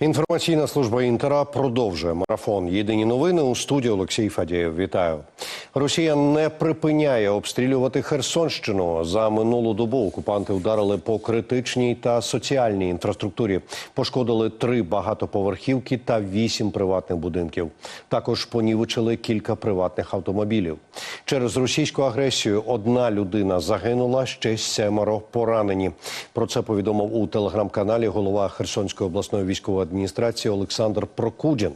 Інформаційна служба інтера продовжує марафон. Єдині новини у студії Олексій Фадієв. Вітаю. Росія не припиняє обстрілювати Херсонщину. За минулу добу окупанти ударили по критичній та соціальній інфраструктурі. Пошкодили три багатоповерхівки та вісім приватних будинків. Також понівечили кілька приватних автомобілів. Через російську агресію одна людина загинула, ще семеро поранені. Про це повідомив у телеграм-каналі голова Херсонської обласної військової адміністрації Олександр Прокудін.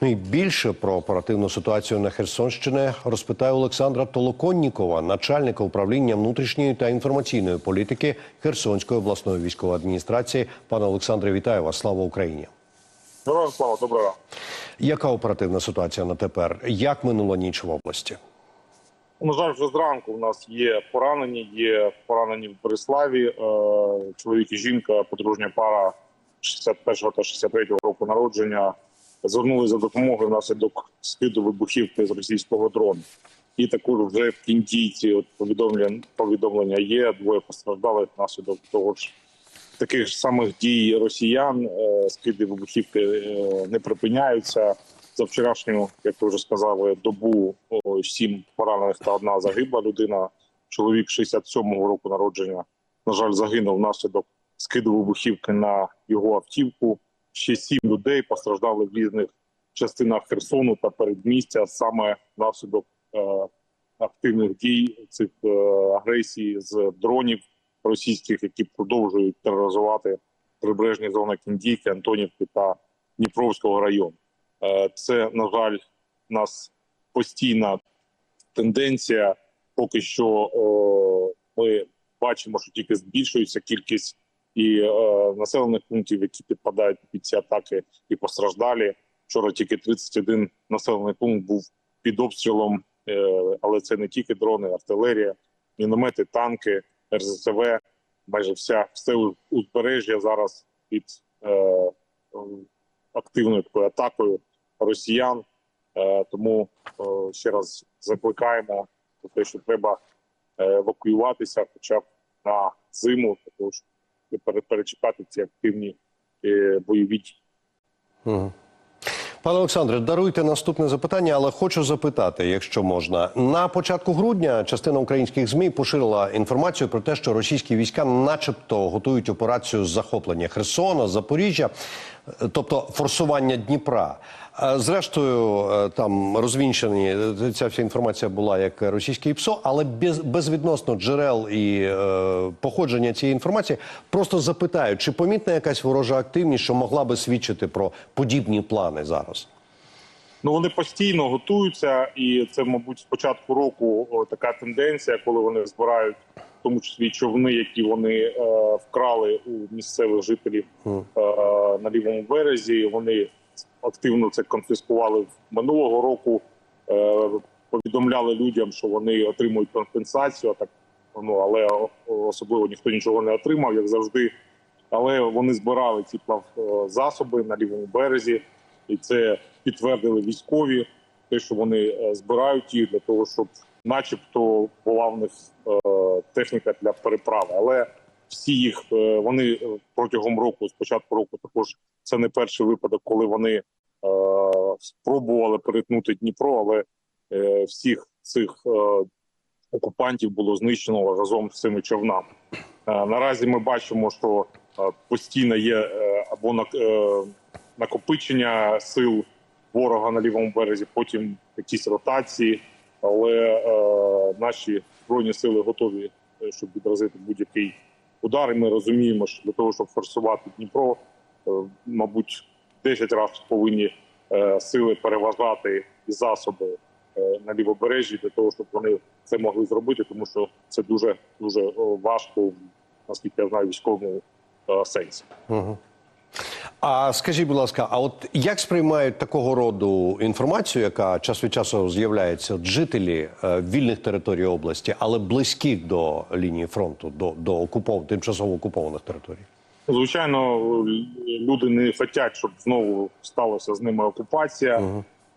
Ну і більше про оперативну ситуацію на Херсонщині розпитає Олександра Толоконнікова, начальника управління внутрішньої та інформаційної політики Херсонської обласної військової адміністрації. Пане Олександре, вітаю вас! Слава Україні! Героям слава, доброго. Яка оперативна ситуація на тепер? Як минула ніч в області? На жаль, вже зранку у нас є поранені, є поранені в Бориславі. Е, чоловік і жінка, подружня пара 61 та 63 року народження. Звернулися за допомогою внаслідок скиду вибухівки з російського дрону. І також вже в кінційці от повідомлення, повідомлення є. Двоє постраждали внаслідок того ж таких самих дій росіян. Е, Скиди вибухівки е, не припиняються. За вчорашню, як ви вже сказали, добу сім поранених та одна загибла людина. Чоловік 67-го року народження. На жаль, загинув внаслідок скиду вибухівки на його автівку. Ще сім людей постраждали в різних частинах Херсону та передмістя саме внаслідок е, активних дій цих е, агресій з дронів російських, які продовжують тероризувати прибережні зони Кіндійки, Антонівки та Дніпровського району. Е, Це, на жаль, у нас постійна тенденція. Поки що о, ми бачимо, що тільки збільшується кількість і е, населених пунктів, які підпадають під ці атаки, і постраждалі. Вчора тільки 31 населений пункт був під обстрілом, е, але це не тільки дрони, артилерія, міномети, танки, РЗЦВ. Майже вся все узбережжя зараз під е, активною такою атакою росіян. Е, тому е, ще раз закликаємо про те, що треба е, евакуюватися, хоча б на зиму, тому що пере- перечекати ці активні е, бойові дії. Пане Олександре, даруйте наступне запитання, але хочу запитати, якщо можна. На початку грудня частина українських змі поширила інформацію про те, що російські війська, начебто, готують операцію з захоплення Херсона, Запоріжжя, тобто форсування Дніпра. Е, Зрештою, е, там розвінчані е, ця вся інформація була як російське ІПСО, але без, безвідносно джерел і е, походження цієї інформації просто запитаю, чи помітна якась ворожа активність, що могла би свідчити про подібні плани зараз? Ну вони постійно готуються, і це, мабуть, з початку року о, така тенденція, коли вони збирають тому числі човни, які вони е, вкрали у місцевих жителів е, на лівому березі. Вони активно це конфіскували минулого року. Е, повідомляли людям, що вони отримують компенсацію. Так ну але особливо ніхто нічого не отримав, як завжди. Але вони збирали ці плав е, засоби на лівому березі, і це підтвердили військові. Те, що вони е, збирають їх для того, щоб, начебто, була в них е, техніка для переправи. Але всі їх е, вони протягом року, з початку року, також це не перший випадок, коли вони спробували перетнути Дніпро, але всіх цих окупантів було знищено разом з цими човнами. Наразі ми бачимо, що постійно є або на- накопичення сил ворога на лівому березі, потім якісь ротації, але е, наші збройні сили готові, е, щоб відразити будь-який удар. І ми розуміємо, що для того, щоб форсувати Дніпро, е, мабуть, 10 разів повинні е, сили переважати і засоби е, на лівобережжі для того, щоб вони це могли зробити, тому що це дуже дуже важко, наскільки я знаю, військовому е, сенсі. А скажіть, будь ласка, а от як сприймають такого роду інформацію, яка час від часу з'являється от жителі е, вільних територій області, але близьких до лінії фронту, до, до окупов, тимчасово окупованих територій? Звичайно, люди не хочуть, щоб знову сталося з ними окупація.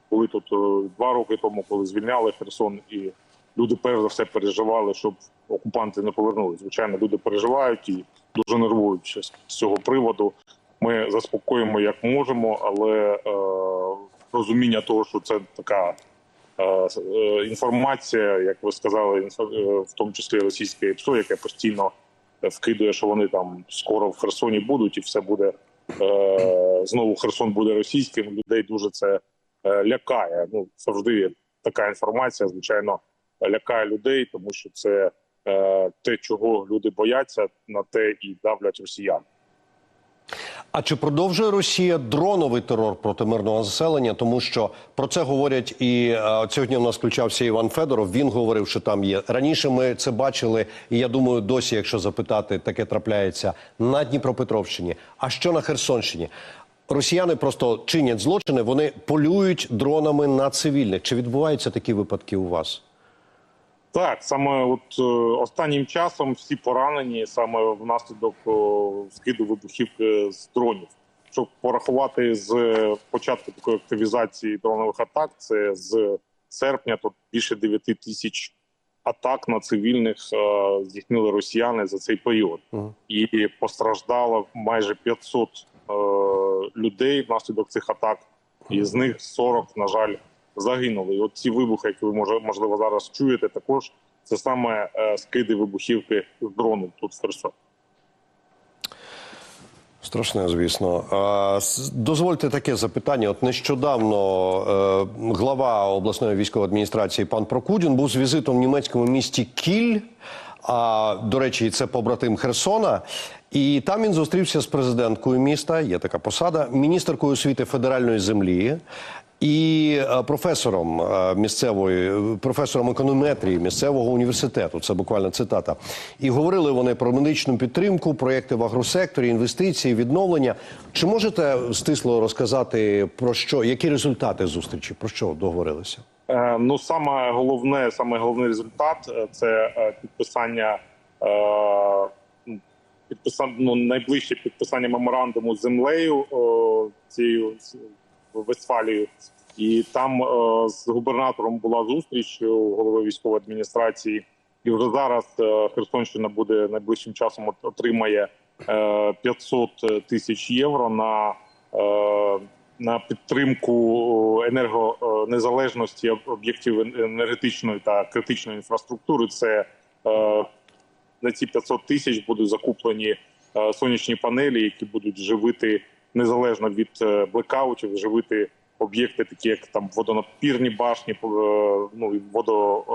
Коли тут е, два роки тому, коли звільняли Херсон, і люди перш за все переживали, щоб окупанти не повернулися. Звичайно, люди переживають і дуже нервують з цього приводу. Ми заспокоїмо як можемо, але е, розуміння того, що це така е, е, інформація, як ви сказали, в тому числі російське ПСО, яке постійно вкидує, що вони там скоро в Херсоні будуть, і все буде знову Херсон буде російським. Людей дуже це лякає. Ну завжди така інформація, звичайно, лякає людей, тому що це те, чого люди бояться, на те і давлять росіян. А чи продовжує Росія дроновий терор проти мирного населення? Тому що про це говорять і е, сьогодні в нас включався Іван Федоров. Він говорив, що там є раніше. Ми це бачили, і я думаю, досі, якщо запитати, таке трапляється на Дніпропетровщині. А що на Херсонщині? Росіяни просто чинять злочини, вони полюють дронами на цивільних. Чи відбуваються такі випадки у вас? Так, саме от е, останнім часом всі поранені саме внаслідок скиду вибухівки з дронів. Щоб порахувати з е, початку такої активізації дронових атак, це з серпня, то більше 9 тисяч атак на цивільних е, здійснили росіяни за цей період, Мгм. і постраждало майже 500 е, людей внаслідок цих атак, і з них 40, на жаль, загинули. І от ці вибухи, які ви можливо зараз чуєте, також це саме е, скиди вибухівки з дрону тут в Херсоні. Страшне, звісно. Дозвольте таке запитання. От нещодавно е, глава обласної військової адміністрації пан Прокудін був з візитом в німецькому місті Кіль. А до речі, це побратим Херсона. І там він зустрівся з президенткою міста. Є така посада, міністеркою освіти федеральної землі. І е, професором е, місцевої професором економетрії місцевого університету, це буквально цитата. І говорили вони про медичну підтримку, проєкти в агросекторі, інвестиції, відновлення. Чи можете стисло розказати про що, які результати зустрічі? Про що договорилися? Е, Ну, саме головне, саме головний результат е, це е, підписання е, ну, найближче підписання меморандуму з землею цією Вестфалією. І там е, з губернатором була зустріч у голови військової адміністрації. І вже зараз е, Херсонщина буде найближчим часом отримає е, 500 тисяч євро на е, на підтримку енергонезалежності об'єктів енергетичної та критичної інфраструктури. Це е, на ці 500 тисяч будуть закуплені е, сонячні панелі, які будуть живити незалежно від е, блекаутів, живити об'єкти, такі як там водонапірні башні, е, ну водо,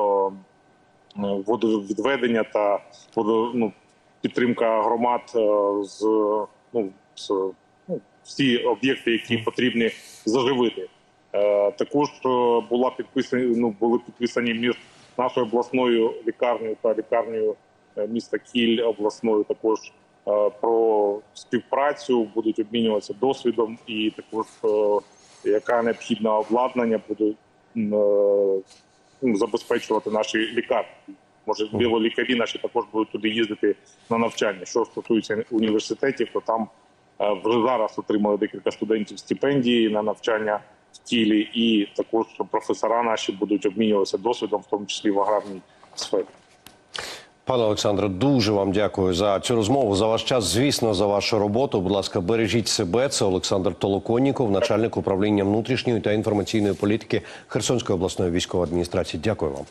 е, водовідведення та водо, ну, підтримка громад з ну з ну, всі об'єкти, які потрібні заживити. Також була підписані, ну були підписані між нашою обласною лікарнею та лікарнею міста Кіль обласною також про співпрацю, будуть обмінюватися досвідом, і також е, яка необхідне обладнання буде е, ну, забезпечувати наші лікарні. Може, білолікарі наші також будуть туди їздити на навчання. Що стосується університетів, то там е, вже зараз отримали декілька студентів стипендії на навчання в Кілі, і також професора наші будуть обмінюватися досвідом, в тому числі в аграрній сфері. Пане Олександре, дуже вам дякую за цю розмову, за ваш час, звісно, за вашу роботу. Будь ласка, бережіть себе. Це Олександр Толоконніков, начальник управління внутрішньої та інформаційної політики Херсонської обласної військової адміністрації. Дякую вам.